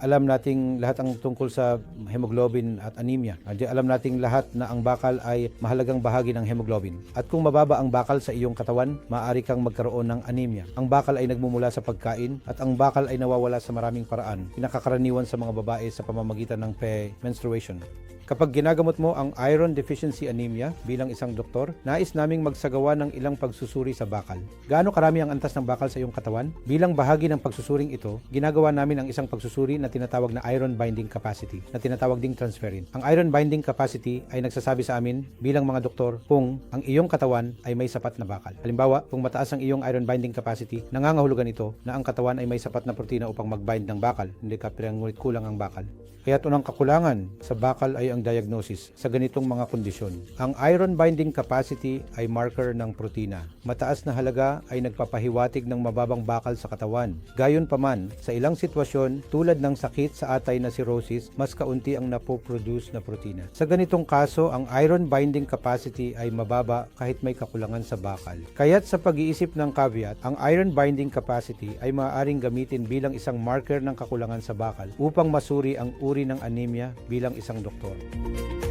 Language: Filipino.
alam nating lahat ang tungkol sa hemoglobin at anemia. Alam nating lahat na ang bakal ay mahalagang bahagi ng hemoglobin. At kung mababa ang bakal sa iyong katawan, maaari kang magkaroon ng anemia. Ang bakal ay nagmumula sa pagkain at ang bakal ay nawawala sa maraming paraan. Pinakakaraniwan sa mga babae sa pamamagitan ng pre-menstruation. Kapag ginagamot mo ang iron deficiency anemia bilang isang doktor, nais naming magsagawa ng ilang pagsusuri sa bakal. Gaano karami ang antas ng bakal sa iyong katawan? Bilang bahagi ng pagsusuring ito, ginagawa namin ang isang pagsusuri na tinatawag na iron binding capacity, na tinatawag ding transferrin. Ang iron binding capacity ay nagsasabi sa amin bilang mga doktor kung ang iyong katawan ay may sapat na bakal. Halimbawa, kung mataas ang iyong iron binding capacity, nangangahulugan ito na ang katawan ay may sapat na protina upang mag-bind ng bakal, hindi ka ngunit kulang ang bakal. Kaya't unang kakulangan sa bakal ay ang diagnosis sa ganitong mga kondisyon. Ang iron binding capacity ay marker ng protina. Mataas na halaga ay nagpapahiwatig ng mababang bakal sa katawan. Gayon pa man, sa ilang sitwasyon tulad ng sakit sa atay na cirrhosis, mas kaunti ang napoproduce na protina. Sa ganitong kaso, ang iron binding capacity ay mababa kahit may kakulangan sa bakal. Kaya't sa pag-iisip ng caveat, ang iron binding capacity ay maaaring gamitin bilang isang marker ng kakulangan sa bakal upang masuri ang uri ng anemia bilang isang doktor. thank you